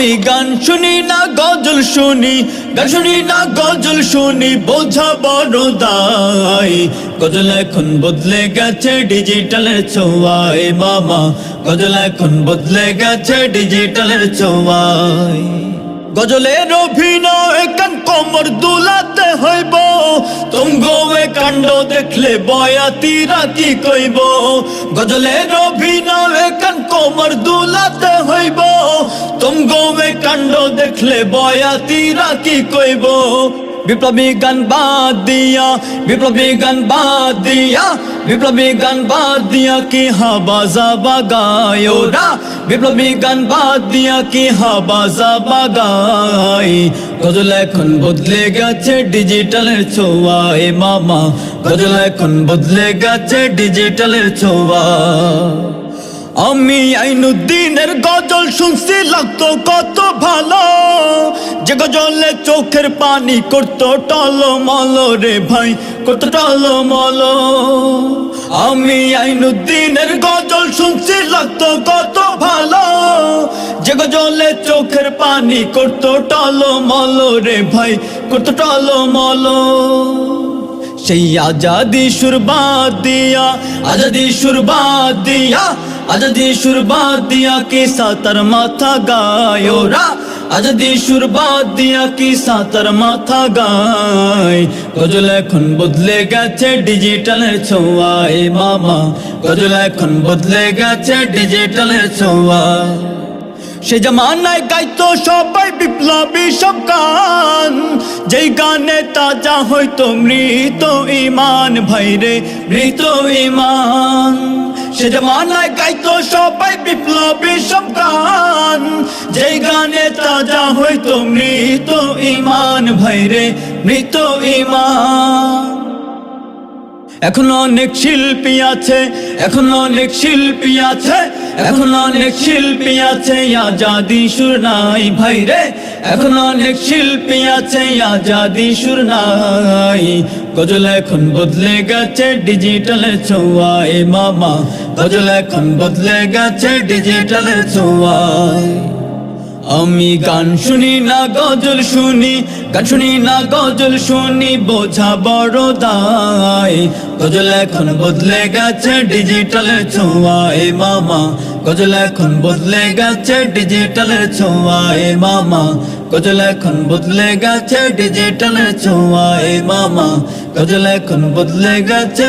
আমি গান শুনি না, গজল শুনি, গান শুনি না, গজল শুনি বোঝা বড় দায় গজল এখন বদলে গেছে ডিজিটালের ছোঁয়ায়, মামা। গজল এখন বদলে গেছে ডিজিটালের ছোঁয়ায়। গজলের অভিনয় কান কমর দুলাতে হইব। তুমগো কাণ্ড দেখলে বয়াতিরা কি কইব? গজলের অভিনয় কান কমর দুলাতে তুমগো কাণ্ড দেখলে বয়াতিরা কি কইব। বিপ্লবী গান বাদ দিয়া, বিপ্লবী গান বাদ দিয়া, বিপ্লবী গান বাদ দিয়া কি হাবাজা বাগায় ওরা বিপ্লবী গান বাদ দিয়া কি হাবাজা বাগায় গজল এখন বদলে গেছে ডিজিটালের ছোঁয়ায় মামা। গজল এখন বদলে গেছে ডিজিটালের ছোঁয়া। আমি আইনুদ্দিনের গজল শুনছি, লাগতো কত ভালো। যে গজলে চোখের পানি করতো টলমল রে ভাই, করতো টলমল। আমি আইনুদ্দিনের গজল শুনছি, লাগতো কত ভালো। যে গজলে চোখের পানি করতো টলমল রে ভাই, করতো টলমল। সেই আজাদি সুরবাদ দিয়া, আজাদি সুরবাদ দিয়া, আজাদি সুরবাদ দিয়া কি সাতার মাথা গায়োরা আজাদি সুরবাদ দিয়া কি সাতার মাথা গায়? গজল এখন বদলে গেছে ডিজিটালের ছোঁয়ায় মামা। গজল এখন বদলে গেছে ডিজিটালের ছোঁয়া। সে জামানায় গাইতো সবাই বিপ্লবী সব গান। যেই গানে তাজা হইতো মৃত ইমান ভাইরে মৃত ইমান। সে জমানায় গাইতো সবাই বিপ্লবী সব গান। যেই গানে তাজা হইতো মৃত ইমান ভাইরে মৃত ইমান। এখন অনেক শিল্পী আছে, এখন অনেক শিল্পী আছে, এখন অনেক শিল্পী আছে, আজাদি সুর নাই ভাই রে। এখন অনেক শিল্পী আছে, আজাদি সুর নাই। গজল এখন বদলে গেছে ডিজিটালের ছোঁয়ায় মামা। গজল এখন বদলে গেছে ডিজিটালের ছোঁয়ায় আমি গান শুনি না, গজল শুনি, গান শুনি না, গজল শুনি, বোঝা বড় দায়। গজল এখন বদলে গেছে ডিজিটালের ছোঁয়ায় মামা। গজল এখন বদলে গেছে ডিজিটালের ছোঁয়ায় মামা। গজল এখন বদলে গেছে ডিজিটালের ছোঁয়ায় মামা। গজল এখন বদলে গেছে